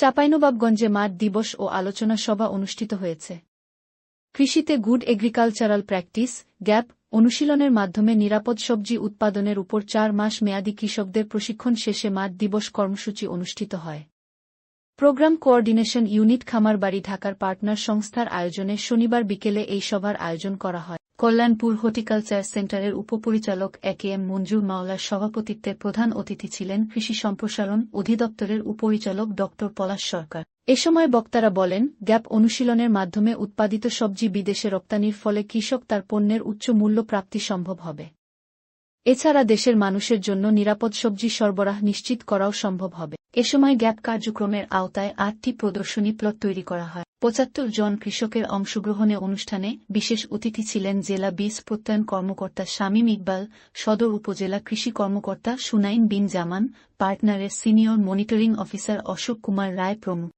চাঁপাইনবাবগঞ্জে মাঠ দিবস ও আলোচনা সভা অনুষ্ঠিত হয়েছে। কৃষিতে গুড এগ্রিকালচারাল প্র্যাকটিস, গ্যাপ, অনুশীলনের মাধ্যমে নিরাপদ সবজি উৎপাদনের উপর চার মাস মেয়াদী কৃষকদের প্রশিক্ষণ শেষে মাঠ দিবস কর্মসূচি অনুষ্ঠিত হয়। প্রোগ্রাম কোঅর্ডিনেশন ইউনিট খামারবাড়ি ঢাকার পার্টনার সংস্থার আয়োজনে শনিবার বিকেলে এই সভার আয়োজন করা হয়। কল্যাণপুর হর্টিকালচার সেন্টারের উপপরিচালক এ কে এম মঞ্জুর মাওলার সভাপতিত্বে প্রধান অতিথি ছিলেন কৃষি সম্প্রসারণ অধিদপ্তরের উপপরিচালক ড পলাশ সরকার। এ সময় বক্তারা বলেন, গ্যাপ অনুশীলনের মাধ্যমে উৎপাদিত সবজি বিদেশে রপ্তানির ফলে কৃষক তার পণ্যের উচ্চ মূল্য প্রাপ্তি সম্ভব হবে। এছাড়া দেশের মানুষের জন্য নিরাপদ সবজি সরবরাহ নিশ্চিত করাও সম্ভব হবে। এ সময় গ্যাপ কার্যক্রমের আওতায় আটটি প্রদর্শনী প্লট তৈরি করা হয়। পঁচাত্তর জন কৃষকের অংশগ্রহণে অনুষ্ঠানে বিশেষ অতিথি ছিলেন জেলা বীজ প্রত্যয়ন কর্মকর্তা শামীম ইকবাল, সদর উপজেলা কৃষি কর্মকর্তা সুনাইন বিন জামান, পার্টনারের senior monitoring officer Ashok Kumar Roy প্রমুখ।